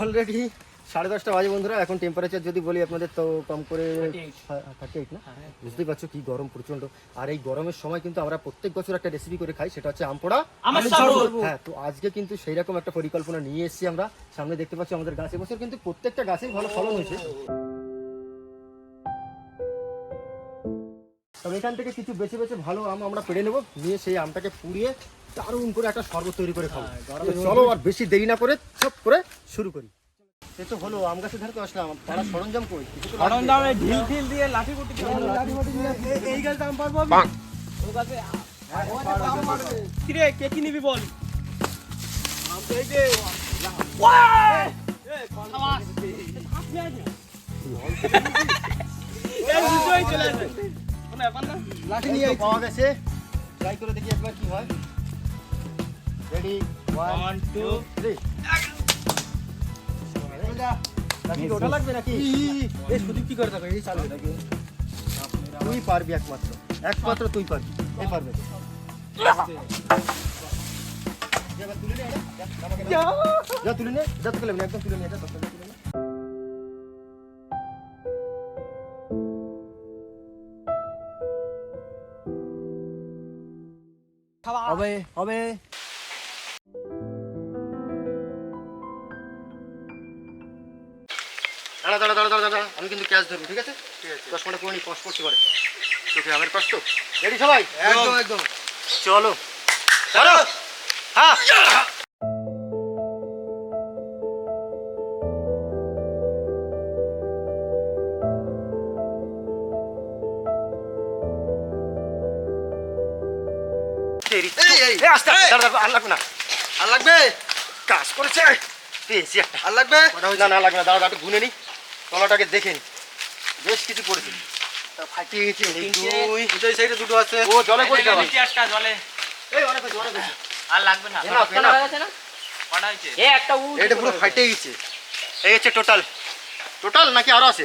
Already সাড়ে দশটা বাজে বন্ধুরা এখন টেম্পারেচার যদি বলি আপনাদের তো কম করে থার্টি এইট না? বুঝতেই পারছ কি গরম প্রচণ্ড আর এই গরমের সময় কিন্তু আমরা প্রত্যেক বছর একটা রেসিপি করে খাই সেটা হচ্ছে আমপোড়া। হ্যাঁ তো আজকে কিন্তু সেই রকম একটা পরিকল্পনা নিয়ে এসেছি আমরা। সামনে দেখতে পাচ্ছি আমাদের গাছ এবছর কিন্তু প্রত্যেকটা গাছেই ভালো ফলন হয়েছে। তবে এখান থেকে কিছু বেছে বেছে ভালো আম আমরা পেড়ে নেব। নিয়ে সেই আমটাকে পুড়িয়ে দারুণ করে একটা শরবত তৈরি করে খাব। তো চলো আর বেশি দেরি না করে সব করে শুরু করি। সে তো হলো আম গাছের ধারে তো আসলাম। তারা সরঞ্জাম কই? ঢিল দিয়ে লাঠি কুটি এই পারব ও গাছে কিরে কে কি নিবি বল? লাঠি নিয়ে পাওয়া গেছে। ট্রাই করে দেখি একবার কি হয়। রেডি ওয়ান টু থ্রি নাকি ওটা লাগবে নাকি? এই সুদীপ কি করে থাকবে এই চালবে নাকি? তুই পারবি একমাত্র। একমাত্র তুই পারবি। এই পারবে। যা, তুলে নে যা তুলে নে একদম তুলে নে এটা তুলে নে হবে হবে। দাঁড়া দাঁড়া দাঁড়া দাঁড়া দাঁড়া। আমি কিন্তু ক্যাশ ধরবো ঠিক আছে? ঠিক আছে। দশ মিনিট করে নি কষ্ট করতে পারে চোখে আমের কষ্ট। রেডি সবাই? একদম একদম। চলো। চলো হ্যাঁ আর লাগবে না। আর লাগবে? কাজ করেছে। আর লাগবে? না না লাগবে না। দাঁড়া দাঁড়া, নি। তলাটাকে দেখে নি। বেশ কিছু করেছি। তা ফাটিয়ে গেছে দুই। দুই সাইডে দুটো আছে। ও জলে পড়ে যাবে জলে। এই অনেক হয়েছে আর লাগবে না। Enough, enough. কটা হয়েছে এ একটা উ এটা পুরো ফাটে গেছে। এই হচ্ছে টোটাল। টোটাল নাকি আরও আছে?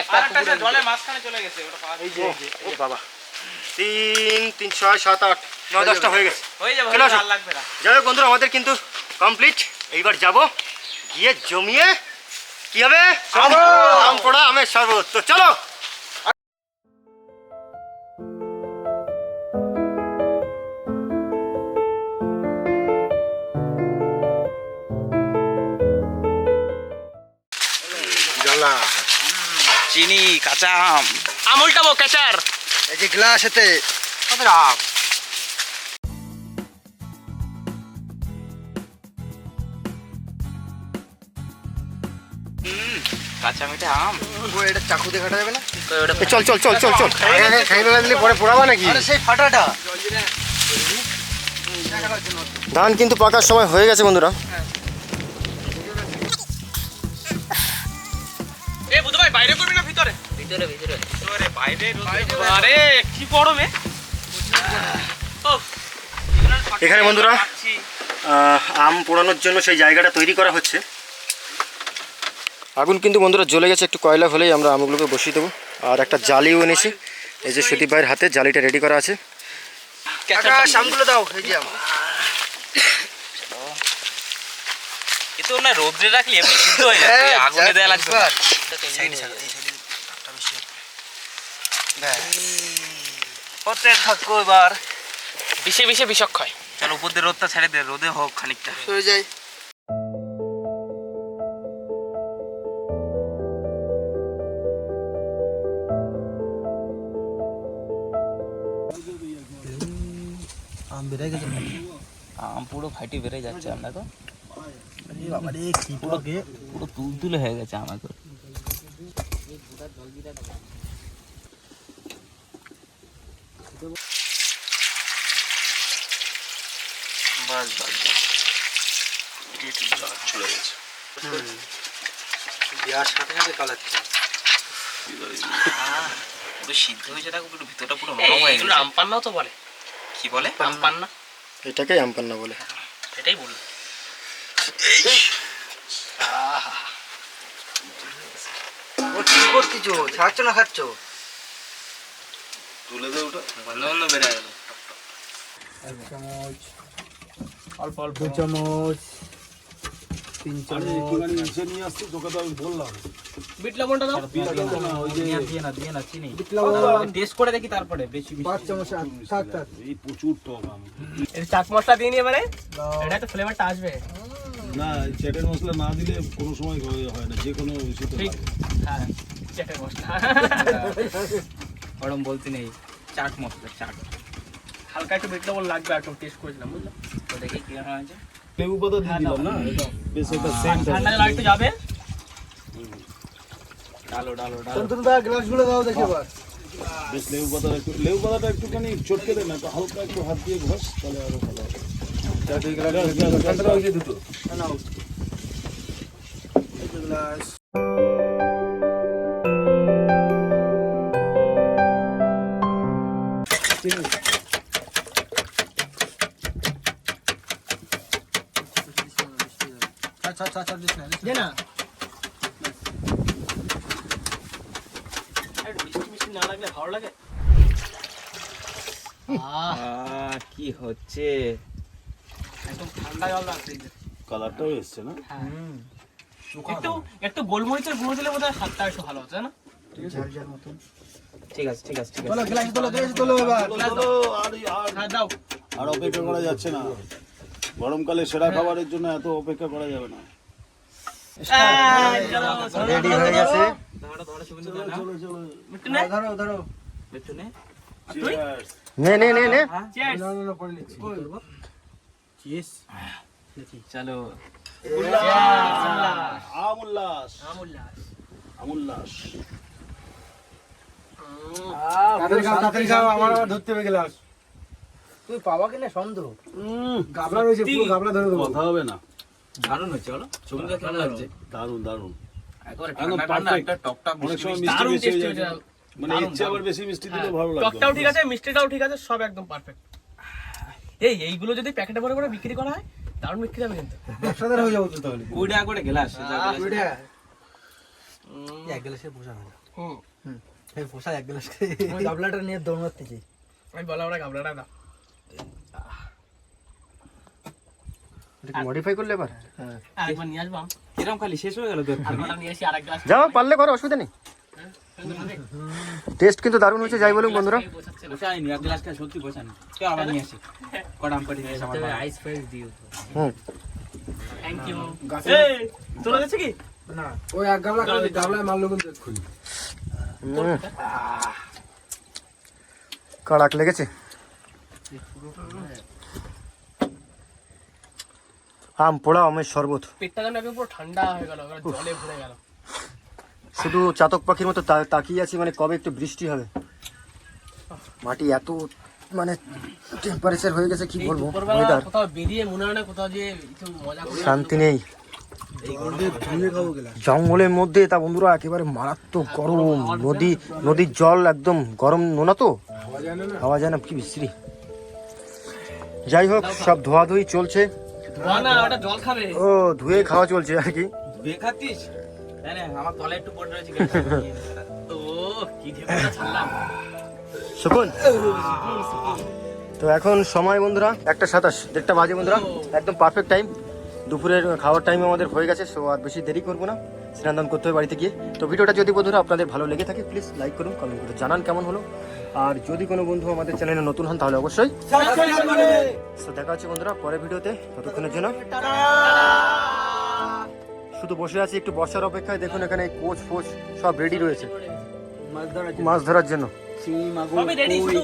একটা আছে মাঝখানে চলে গেছে ওটা পাওয়া এই যে ও বাবা। তিন তিন ছয় সাত আট নয় দশটা হয়ে গেছে। হয়ে যাবে চলে হয়ে যাবে, আসো। আর লাগবে না। যাই হোক বন্ধুরা আমাদের কিন্তু কমপ্লিট এইবার যাব গিয়ে জমিয়ে কি হবে? আম পোড়া আমের শরবত তো চলো চিনি কাঁচা আম। আম উল্টাবো ক্যাচার এই যে গ্লাস এতে। আম কাঁচা মিঠা আম এটা চাকু দিয়ে কাটা যাবে না? চল চল চল চল চল। খাইবে লাগলে পরে পোড়াবা নাকি? আরে সেই ফাটাটা। ধান কিন্তু পাকার সময় হয়ে গেছে বন্ধুরা। এ বুধ ভাই বাইরে করবি না ভিতরে? ভিতরে ভিতরে। ভিতরে বাইরে আরে কি গরমে। এখানে বন্ধুরা আম পোড়ানোর জন্য সেই জায়গাটা তৈরি করা হচ্ছে। আগুন কিন্তু বন্ধুরা জ্বলে গেছে একটু কয়লা হলেই আমরা আমগুলোকে বসিয়ে দেবো। আর একটা জালিও এনেছি এই যে সুদীপ ভাইয়ের হাতে জালিটা রেডি করা আছে। রোদ্রে রাখলে এমনি সিদ্ধ হয়ে যাবে হ্যাঁ, আগুনে দেয়া লাগবে না। থাকো এবার। বিষে বিষে বিষক্ষয় চল উপর দিয়ে রোদটা ছেড়ে দে রোদে হোক খানিকটা। সরে যাই। বেড়ে গেছে আম পুরো ফাটি বেড়ে যাচ্ছে আমরা তো। বাবা রে কি পুরো পুরো তুল তুলে হয়ে গেছে আমাদের। বাস বাস চলে গেছে। বিয়ার সাথে সাথে কালাচ্ছে পুরো সিদ্ধ হয়েছে পুরো ভিতরটা পুরো নরম হয়ে গেছে। আমপান্নাও তো বলে। কি বলে? আমপান্না এটাকেই আম পান্না বলে। এটাই বলি কি করতেছো? ছাড়ছো না খাচ্ছো? বন্ধ বন্ধ বেড়ে গেল। অল্প অল্প। চামচ। তিন চামচ। নিয়ে আসছি তোকে তো আমি বললাম। বিট লবণটা দাও। বিট লবণ ওই যে দিয়ে দিয়ে না দিয়ে না চিনি। বিট লবণ। টেস্ট করে দেখি তারপরে বেশি পাঁচ চামচ থাক থাক এই প্রচুর টক আম। এই চাট মশলা দিয়ে নিয়ে এবারে? এটা তো ফ্লেভারটা আসবে। না চ্যাটের মশলা না দিলে কোনো সময় হয় হয় না যে কোনো ঠিক। হ্যাঁ চাটের মশলা। গরম বলতে নেই চাট মশলা চাট। হালকা একটু বিট লবণ লাগবে একটু টেস্ট করেছিলাম বুঝলে? তো দেখি কি হয়েছে লেবু পাতা দিয়ে দিলাম না? এটা বেশ একটা সেন্ট ঠান্ডা একটু যাবে? ডালো ডালো ডালো তন্তুন দা গ্লাসগুলো দাও দেখি এবার বেশ লেবু পাতা একটু লেবু পাতাটা একটুখানি চটকে দে না একটু হালকা একটু হাত দিয়ে ঘষ তাহলে আরও ভালো হবে ঠান্ডা হয়েছে দুটো নাও এই যে গ্লাস দে না মিষ্টি মিষ্টি না লাগলে ভালো লাগে। আহ, আহ, কি হচ্ছে? একদম ঠান্ডা জল কালারটাও এসছে না? একটু একটু গোলমরিচের গুঁড়ো দিলে বোধহয় স্বাদটা একটু ভালো হতো না ঠিক আছে। ঠিক আছে ঠিক আছে গ্লাস তোলো গ্লাস তোলো এবার। আর আর হ্যাঁ দাও। আর অপেক্ষা করা যাচ্ছে না। গরমকালে সেরা খাবারের জন্য এত অপেক্ষা করা যাবে না। চলো, রেডি হয়ে গেছে। ধরো ধরো। একটু নে। তুই? Cheers! নে নে নে নে। না না না পরে নিচ্ছি। চিস চলো। উল্লাস। আমুল্লাস। আমুল্লাস। তাড়াতাড়ি তাড়াতাড়ি খাও আমার আবার ধরতে হবে গ্লাস তুই পাবা কিনা সন্দেহ। গাবলা রয়েছে পুরো গাবলা ধরে দেবো। কথা হবে না। দারুণ হচ্ছে বলো। লাগছে। দারুণ দারুণ। একবার একদম ঠান্ডা ঠান্ডা perfect। একটা টক টক অনেক সময় মিষ্টি মিষ্টি দারুণ বেশি tasty যায়। হয়েছে। মানে ইচ্ছে আবার বেশি মিষ্টি দিলে ভালো লাগবে টকটাও ঠিক আছে মিষ্টিটাও ঠিক আছে সব একদম পারফেক্ট এই এইগুলো যদি প্যাকেটে ভরে ভরে বিক্রি করা হয় দারুণ বিক্রি হবে কিন্তু। ব্যবসাদার হয়ে যাব তো তাহলে। কুড়ি টাকা করে গেলাস ওইটা এক গ্লাসে পোষা হয় না। হুম। এই পোষা এক গ্লাস। গাবলাটা নিয়ে দৌড় মারতে চাই আমি বলা ওরা গাবলাটা দাও। মডিফাই করলে এবার? আরেকবার নিয়ে আসব কিরম খালি? শেষ হয়ে গেল তো? যাও পারলে করো অসুবিধা নেই। টেস্ট কিন্তু দারুণ হয়েছে যাই বলুন বন্ধুরা। কড়াক লেগেছে। আম পোড়া আমের শরবত। পেটটা যেন একদম পুরো ঠান্ডা হয়ে গেল জলে ভরে গেল। শুধু চাতক পাখির মতো তাকিয়ে আছি মানে কবে একটু বৃষ্টি হবে? মাটি এত মানে টেম্পারেচার হয়ে গেছে কি বলব? ওয়েদার কোথাও বেরিয়ে মনে হয় না কোথাও যে একটু মজা করে শান্তি নেই। জঙ্গলের মধ্যে তা বন্ধুরা একেবারে মারাত্মক গরম। নদী নদীর জল একদম গরম নোনা তো? হাওয়া যায় না কি বিশ্রী। যাই হোক সব ধোয়াধুয়ি চলছে। না ওটা জল খাবে। ও ধুয়ে খাওয়া চলছে আর কি ধুয়ে খাচ্ছিস? আমার তলে একটু পড়ে রয়েছে ও কি ঢেকুটা ছাড়লাম। শকুন। তো এখন সময় বন্ধুরা একটা সাতাশ দেড়টা বাজে বন্ধুরা। একদম পারফেক্ট টাইম দুপুরের খাওয়ার টাইম আমাদের হয়ে গেছে সো আর বেশি দেরি করব না। স্নান দান করতে হবে বাড়িতে গিয়ে। তো ভিডিওটা যদি বন্ধুরা আপনাদের ভালো লেগে থাকে প্লিজ লাইক করুন কমেন্ট করে জানান কেমন হলো। আর যদি কোনো বন্ধু আমাদের চ্যানেলে নতুন হন তাহলে অবশ্যই তো দেখা হচ্ছে বন্ধুরা পরের ভিডিওতে। ততক্ষণের জন্য শুধু বসে আছি একটু বর্ষার অপেক্ষায়। দেখুন এখানে কোচ ফোচ সব রেডি রয়েছে। মাছ ধরার জন্য। রেডি শুধু